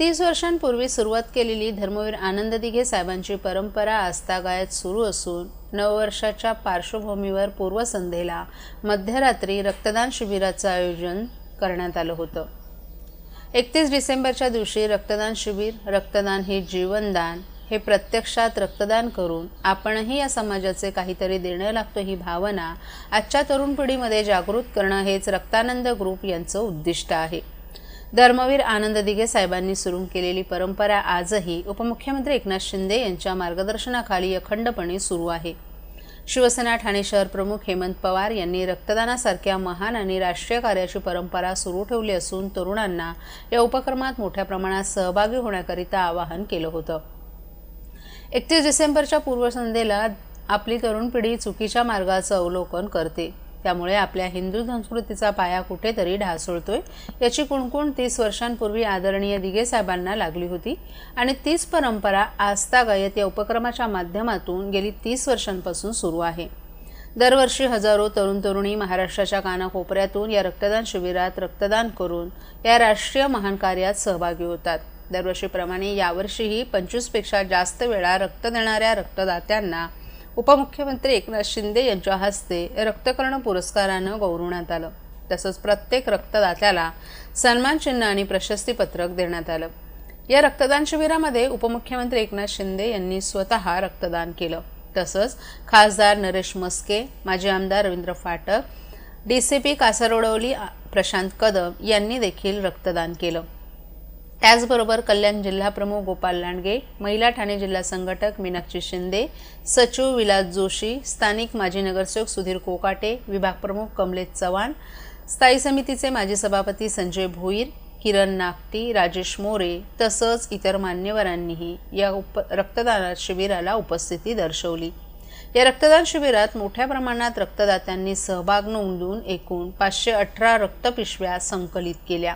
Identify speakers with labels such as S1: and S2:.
S1: तीस वर्षांपूर्वी सुरुवात केलेली धर्मवीर आनंद दिघे साहेबांची परंपरा आस्थागायत सुरू असून नववर्षाच्या पार्श्वभूमीवर पूर्वसंध्येला मध्यरात्री रक्तदान शिबिराचं आयोजन करण्यात आलं होतं. एकतीस डिसेंबरच्या दिवशी रक्तदान शिबिर रक्तदान हे जीवनदान हे प्रत्यक्षात रक्तदान करून आपणही या समाजाचे काहीतरी देणं लागतो ही भावना आजच्या तरुण पिढीमध्ये जागृत करणं हेच रक्तानंद ग्रुप यांचं उद्दिष्ट आहे. धर्मवीर आनंद दिघे साहेबांनी सुरू केलेली परंपरा आजही उपमुख्यमंत्री एकनाथ शिंदे यांच्या मार्गदर्शनाखाली अखंडपणे सुरू आहे. शिवसेना ठाणे शहर प्रमुख हेमंत पवार यांनी रक्तदानासारख्या महान आणि राष्ट्रीय कार्याची परंपरा सुरू ठेवली असून तरुणांना या उपक्रमात मोठ्या प्रमाणात सहभागी होण्याकरिता आवाहन केलं होतं. एकतीस डिसेंबरच्या पूर्वसंध्येला आपली तरुण पिढी चुकीच्या मार्गाचं अवलोकन करते. त्यामुळे आपल्या हिंदू संस्कृतीचा पाया कुठेतरी ढासळतोय. याची कुणकुण तीस वर्षांपूर्वी आदरणीय दिगे साहेबांना लागली होती. आणि तीच परंपरा आस्थागायत या उपक्रमाच्या माध्यमातून गेली तीस वर्षांपासून सुरू आहे. दरवर्षी हजारो तरुण तरुणी महाराष्ट्राच्या कानाकोपऱ्यातून या रक्तदान शिबिरात रक्तदान करून या राष्ट्रीय महान कार्यात सहभागी होतात. दरवर्षीप्रमाणे यावर्षीही पंचवीसपेक्षा जास्त वेळा रक्त देणाऱ्या रक्तदात्यांना उपमुख्यमंत्री एकनाथ शिंदे यांच्या हस्ते रक्तकर्ण पुरस्कारानं गौरवण्यात आलं. तसंच प्रत्येक रक्तदात्याला सन्मान चिन्ह आणि प्रशस्तीपत्रक देण्यात आलं. या रक्तदान शिबिरामध्ये उपमुख्यमंत्री एकनाथ शिंदे यांनी स्वतः रक्तदान केलं. तसंच खासदार नरेश मस्के माजी आमदार Ravindra Phatak D C P Kasarvadavali Prashant Kadam यांनी देखील रक्तदान केलं. त्याचबरोबर कल्याण जिल्हाप्रमुख गोपाल लांडगे महिला ठाणे जिल्हा संघटक मीनाक्षी शिंदे सचिव विलास जोशी स्थानिक माजी नगरसेवक सुधीर कोकाटे विभागप्रमुख कमलेश चव्हाण स्थायी समितीचे माजी सभापती संजय भोईर किरण नागटी राजेश मोरे तसंच इतर मान्यवरांनीही या उप रक्तदान शिबिराला उपस्थिती दर्शवली. या रक्तदान शिबिरात मोठ्या प्रमाणात रक्तदात्यांनी सहभाग नोंदवून एकूण पाचशे अठरा रक्तपिशव्या संकलित केल्या.